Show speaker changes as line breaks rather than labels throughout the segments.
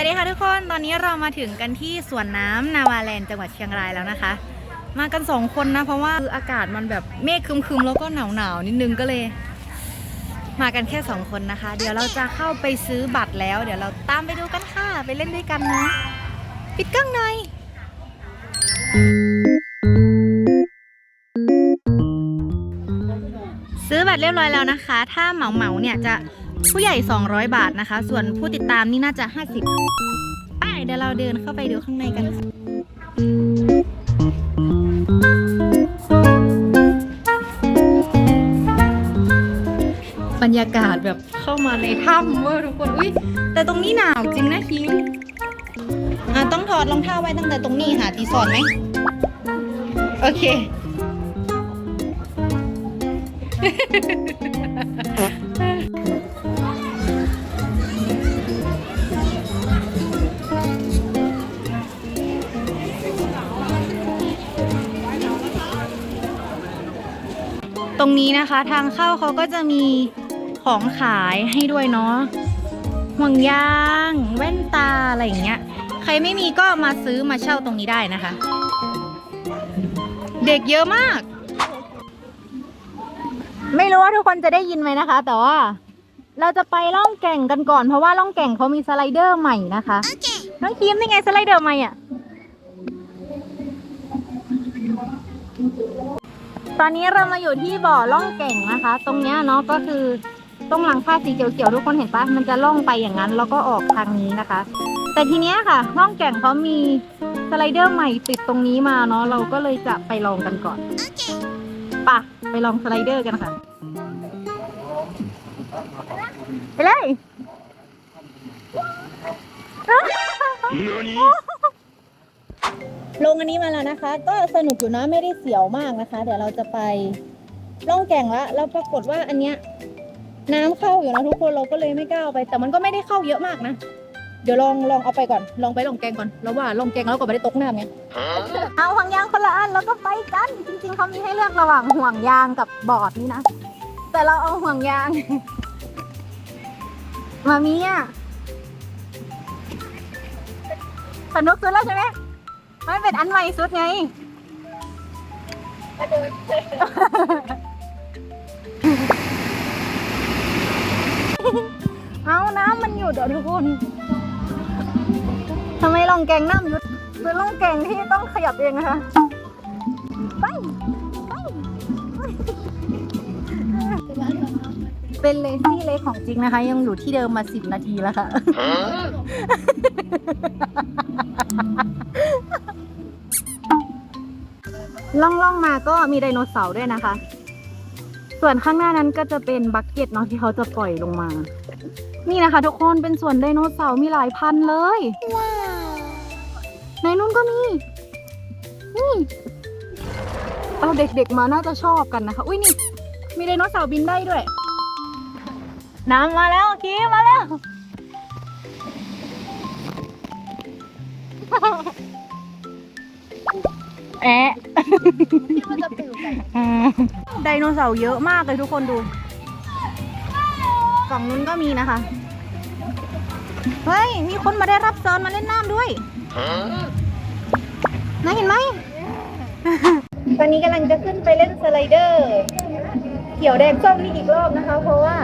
วัสดีค่ะทุกคนตอนนี้เรามาถึงกันที่สวนน้ำนาวาแลนด์จังหวัดเชียงรายแล้วนะคะ มากันสองคนนะ เพราะว่าคืออากาศมันแบบเมฆครึมๆ แล้วก็หนาวๆน,นิดนึงก็เลย มากันแค่สองคนนะคะ เดี๋ยวเราจะเข้าไปซื้อบัตรแล้ว เดี๋ยวเราตามไปดูกันค่ะไปเล่นด้วยกันนะปิดกล้องหน่อยซื้อบัตรเรียบร้อยแล้วนะคะ ถ้าเหมาเหมาเนี่ยจะ ผู้ใหญ่ 200 บาทนะคะ ส่วนผู้ติดตามนี่น่าจะ 50ไปเดี๋ยวเราเดินเข้าไปดูข้างในกันค่ะบรรยากาศแบบเข้ามาในถ้ำเวอร์ทุกคน อุ้ยแต่ตรงนี้หนาวจริงนะคิงอะต้องถอดรองเท้าไว้ตั้งแต่ตรงนี้หาตีสอนไหม โอเค ตรงนี้นะคะทางเข้าเขาก็จะมีของขายให้ด้วยเนาะห่วงยาง แว่นตาอะไรอย่างเงี้ย ใครไม่มีก็มาซื้อมาเช่าตรงนี้ได้นะคะ เด็กเยอะมาก ไม่รู้ว่าทุกคนจะได้ยินไหมนะคะ แต่ว่าเราจะไปล่องแก่งกันก่อนเพราะว่าล่องแก่งเขามีสไลเดอร์ใหม่นะคะ น้องคีมนี่ไงสไลเดอร์ใหม่อะ ตอนนี้เรามาอยู่ที่บ่อล่องแก่งนะคะ ตรงเนี้ยเนาะก็คือตรงหลังคาสีเขียวๆทุกคนเห็นปะมันจะล่องไปอย่างนั้นแล้วก็ออกทางนี้นะคะ แต่ทีเนี้ยค่ะล่องแก่งเขามีสไลเดอร์ใหม่ติดตรงนี้มาเนาะเราก็เลยจะไปลองกันก่อนปะไปลองสไลเดอร์กันค่ะไปเลย ลงอันนี้มาแล้วนะคะ ก็สนุกอยู่นะไม่ได้เสียวมากนะคะ เดี๋ยวเราจะไปล่องแก่งละแล้วปรากฏว่าอันเนี้ยน้ำเข้าอยู่นะทุกคนเราก็เลยไม่กล้าเอาไป แต่มันก็ไม่ได้เข้าเยอะมากนะ เดี๋ยวลองลองเอาไปก่อน ลองไปลองแกงก่อนแล้วว่าลองแกงแล้วก็ไม่ได้ตกน้ำไงเอาห่วงยางคนละอันแล้วก็ไปกัน จริง ๆเขามีให้เลือกระหว่างห่วงยางกับบอร์ดนี่นะ แต่เราเอาห่วงยาง มามีอะสนุกสุดแล้วใช่ไหม ไม่เป็นอันใหม่สุดไงเอาน้ำมันหยุดเหรอทุกคนทำไมลองแกงน้ำหยุดคือลองแกงที่ต้องขยับเองนะคะ ไป ไป เป็นเลซี่เลของจริงนะคะ ยังอยู่ที่เดิมมาสิบนาทีแล้วค่ะ ล่องล่องมาก็มีไดโนเสาร์ด้วยนะคะ ส่วนข้างหน้านั้นก็จะเป็นบักเก็ตเนาะที่เขาจะปล่อยลงมา นี่นะคะ ทุกคนเป็นสวนไดโนเสาร์มีหลายพันเลยในนู้นก็มี นี่เอาเด็กๆมาน่าจะชอบกันนะคะ อุ้ยนี่ มีไดโนเสาร์บินได้ด้วย น้ำมาแล้วคีมาแล้ว แอะไดโนเสาร์เยอะมากเลยทุกคนดู ฝั่งนู้นก็มีนะคะ เฮ้ย มีคนมาได้รับเซิร์นมาเล่นน้ำด้วยน่าเห็นไหม ตอนนี้กำลังจะขึ้นไปเล่นสไลเดอร์ เขียวแดงส้มนี่อีกรอบนะคะ เพราะว่า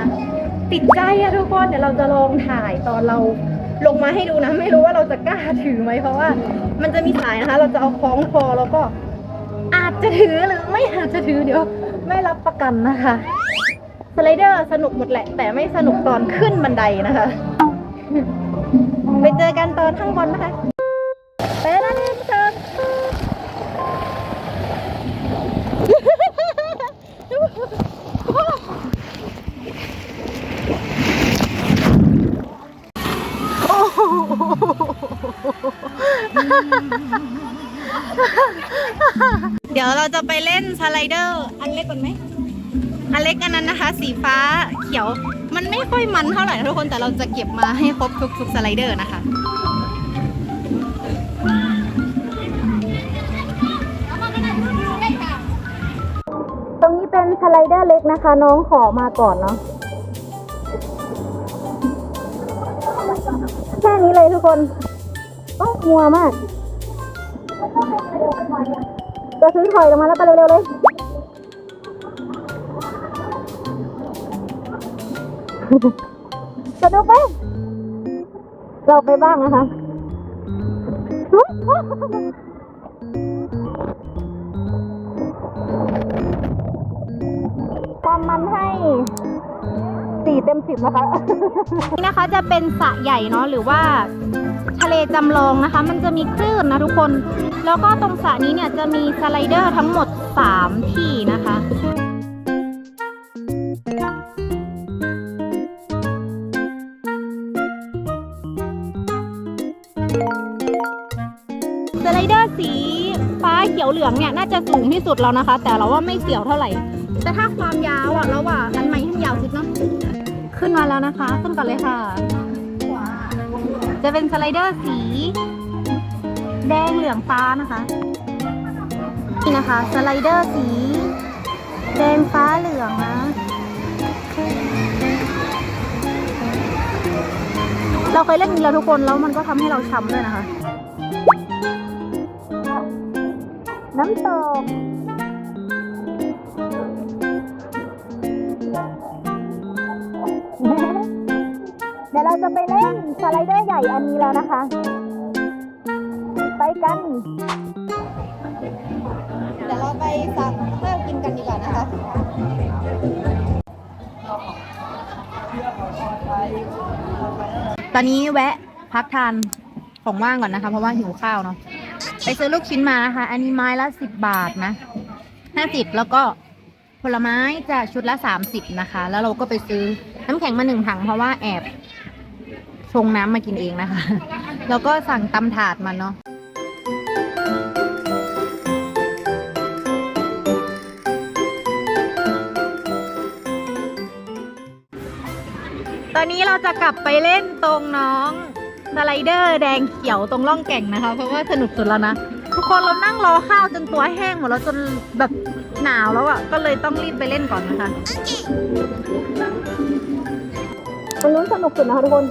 ติดใจอะทุกคน เดี๋ยวเราจะลองถ่ายตอนเรา ลงมาให้ดูนะ ไม่รู้ว่าเราจะกล้าถือไหมเพราะว่า มันจะมีสายนะคะ เราจะเอาคล้องคอแล้วก็ อาจจะถือหรือไม่อาจจะถือเดี๋ยว ไม่รับประกันนะคะสไลเดอร์สนุกหมดแหละ แต่ไม่สนุกตอนขึ้นบันไดนะคะ ไปเจอกันตอนข้างบนนะคะไปแล้วนะทุกคนโอ้โห เดี๋ยวเราจะไปเล่นสไลเดอร์ อันเล็กก่อนไหม อันเล็กอันนั้นนะคะ สีฟ้าเขียว มันไม่ค่อยมันเท่าไหร่นะทุกคน แต่เราจะเก็บมาให้ครบทุกๆสไลเดอร์นะคะตรงนี้เป็นสไลเดอร์เล็กนะคะ น้องขอมาก่อนเนาะแค่นี้เลยทุกคน โอ้มัวมากจะซื้อถอยลงมาแล้วไปเร็วๆเลยจะดูไป เราไปบ้างนะคะ เต็มสิบนะคะ นี่นะคะจะเป็นสระใหญ่เนาะหรือว่าทะเลจำลองนะคะ มันจะมีคลื่นนะทุกคน แล้วก็ตรงสระนี้เนี่ยจะมีสไลเดอร์ทั้งหมด 3 ที่นะคะสไลเดอร์สีฟ้าเขียวเหลืองเนี่ยน่าจะสูงที่สุดแล้วนะคะ แต่เราว่าไม่เสียวเท่าไหร่ แต่ถ้าความยาวอะเราว่าอันใหม่ที่ยาวสุดเนาะ ขึ้นมาแล้วนะคะ ขึ้นก่อนเลยค่ะ จะเป็นสไลเดอร์สี แดงเหลืองฟ้านะคะ นี่นะคะ สไลเดอร์สี แดงฟ้าเหลืองนะ เราเคยเล่นนี้แล้วทุกคนแล้วมันก็ทำให้เราช้ำด้วยนะคะ น้ำตก สไลเดอร์ใหญ่อันนี้แล้วนะคะ ไปกัน เดี๋ยวเราไปสั่งข้าวกินกันดีกว่านะคะตอนนี้แวะพักทานของว่างก่อนนะคะ เพราะว่าหิวข้าวเนาะไปซื้อลูกชิ้นมานะคะ อันนี้ไม้ละสิบบาทนะห้าสิบแล้วก็ผลไม้จะชุดละสามสิบนะคะ แล้วเราก็ไปซื้อน้ำแข็งมาหนึ่งถังเพราะว่าแอบ ชงน้ำมากินเองนะคะ แล้วก็สั่งตำถาดมาเนาะตอนนี้เราจะกลับไปเล่นตรงน้องสไลเดอร์แดงเขียวตรงร่องแก่งนะคะ เพราะว่าสนุกสุดแล้วนะ ทุกคนเรานั่งรอข้าวจนตัวแห้งหมดแล้วจนแบบหนาวแล้วอะ่ะ ก็เลยต้องรีบไปเล่นก่อนนะคะตรงนู้นสนุกสุดนะคะทุกคน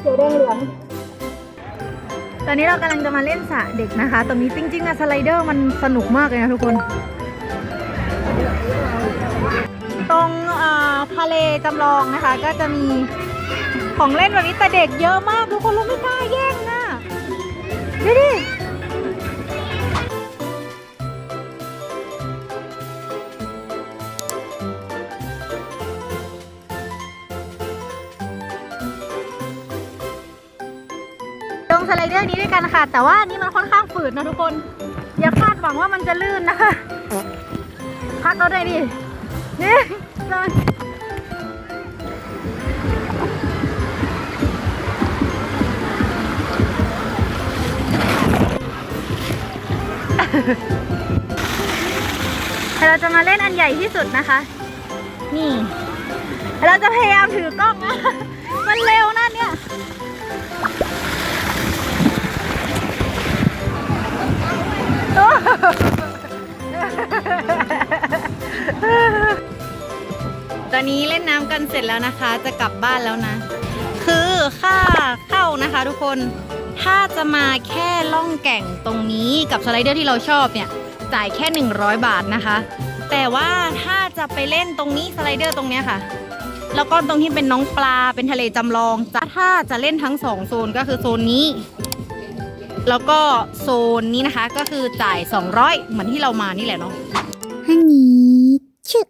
เขียวแดงเหลืองตอนนี้เรากำลังจะมาเล่นสระเด็กนะคะ ตรงนี้จริงๆอะสไลเดอร์มันสนุกมากเลยนะทุกคน ตรงทะเลจำลองนะคะ ก็จะมีของเล่นแบบนี้แต่เด็กเยอะมาก ทุกคนเราไม่กล้าแย่งนะดูดิ สไลเดอร์นี้ด้วยกันค่ะ แต่ว่านี่มันค่อนข้างฝืดนะทุกคน อย่าคาดหวังว่ามันจะลื่นนะคะพักเราได้ดินี่เลยเราจะมาเล่นอันใหญ่ที่สุดนะคะ นี่ เราจะพยายามถือกล้องนะ มันเร็วนะเนี่ย ตอนนี้เล่นน้ำกันเสร็จแล้วนะคะ จะกลับบ้านแล้วนะ คือค่าเข้านะคะทุกคน ถ้าจะมาแค่ล่องแก่งตรงนี้กับสไลเดอร์ที่เราชอบเนี่ยจ่ายแค่ 100 บาทนะคะ แต่ว่าถ้าจะไปเล่นตรงนี้สไลเดอร์ตรงเนี้ยค่ะ แล้วก็ตรงที่เป็นน้องปลาเป็นทะเลจำลองจะถ้าจะเล่นทั้งสองโซนก็คือโซนนี้ แล้วก็โซนนี้นะคะก็คือจ่าย 200 เหมือนที่เรามานี่แหละเนาะ
ฮันนี้ชึบ